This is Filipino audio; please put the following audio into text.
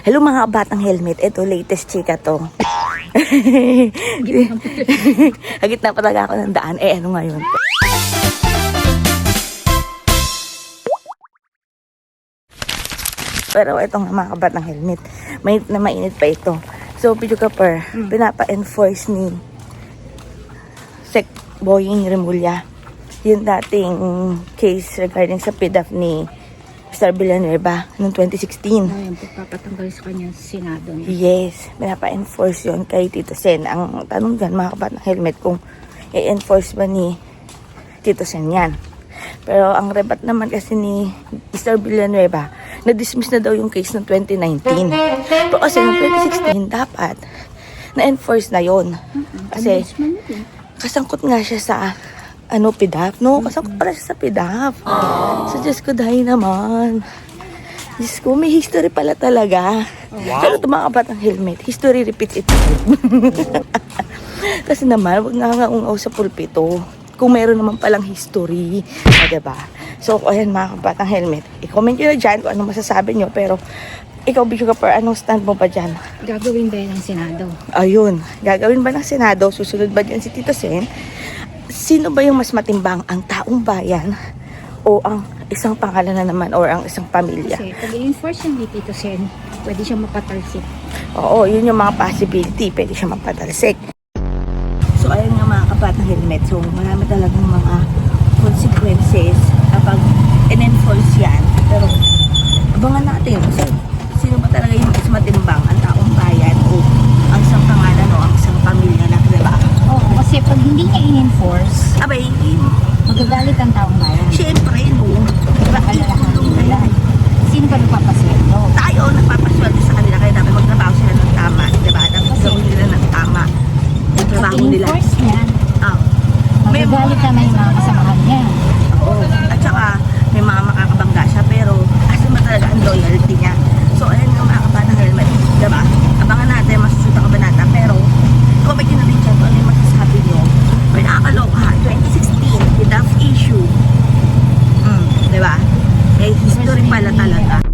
Hello mga batang helmet. Ito, latest chika to. Hagit na pa talaga ako ng daan. Eh, ano ngayon? Pero ito nga mga kabatang helmet. Mainit na mainit pa ito. So, video ka per, pinapa-enforce ni Sec Boying Remulla yung dating case regarding sa PDAF ni Mr. Villanueva noong 2016. Ayun, pagpapatanggal sa kanya sa Senado. niya. Yes, pinapa-enforce yun kay Tito Sen. Ang tanong dyan, mga kabat ng helmet, kung i-enforce ba ni Tito Sen yan. Pero ang rebat naman kasi ni Mr. Villanueva, na-dismiss na daw yung case ng 2019. Pero kasi noong 2016, dapat na-enforce na yon Kasi yun. kasangkot nga siya sa ano, PIDAF. No, kasangkot pala siya sa PIDAF. So, Diyos ko, dahil naman. Diyos ko, may history pala talaga. Pero ito mga kabatang helmet, history repeats itself. Kasi naman, wag nangangaungaw sa pulpito. Kung meron naman palang history. O, diba? So, ayan mga kabatang helmet. I-comment nyo na dyan kung ano masasabi nyo. Pero, ikaw, Bishop Kapar, anong stand mo ba dyan? Gagawin ba yan ng Senado? Ayun, gagawin ba ng Senado? Susunod ba dyan si Tito Sen? Sino ba yung mas matimbang? Ang taong bayan o ang isang pangalan na naman or ang isang pamilya? Kasi pag ni Tito Sen, pwede siya mapatalsik. Oo, yun yung mga possibility. Pwede siya mapatalsik. So, ayun nga mga kabatang helmet. So, marami talagang mga consequences kapag in-enforce yan. Pero, abangan natin. Kasi, galit ang taong bayan. Siyempre, no. Diba? Bakit tulong na yan? Sino ba nagpapasweldo? Tayo nagpapasweldo sa kanila kaya dapat magtrabaho sila ng tama. Diba? Dapat gawin nila ng tama. Yung trabaho nila. Pag-enforce niya, oh. magagalit naman yung mga kasamahan niya. Eh, history pala talaga.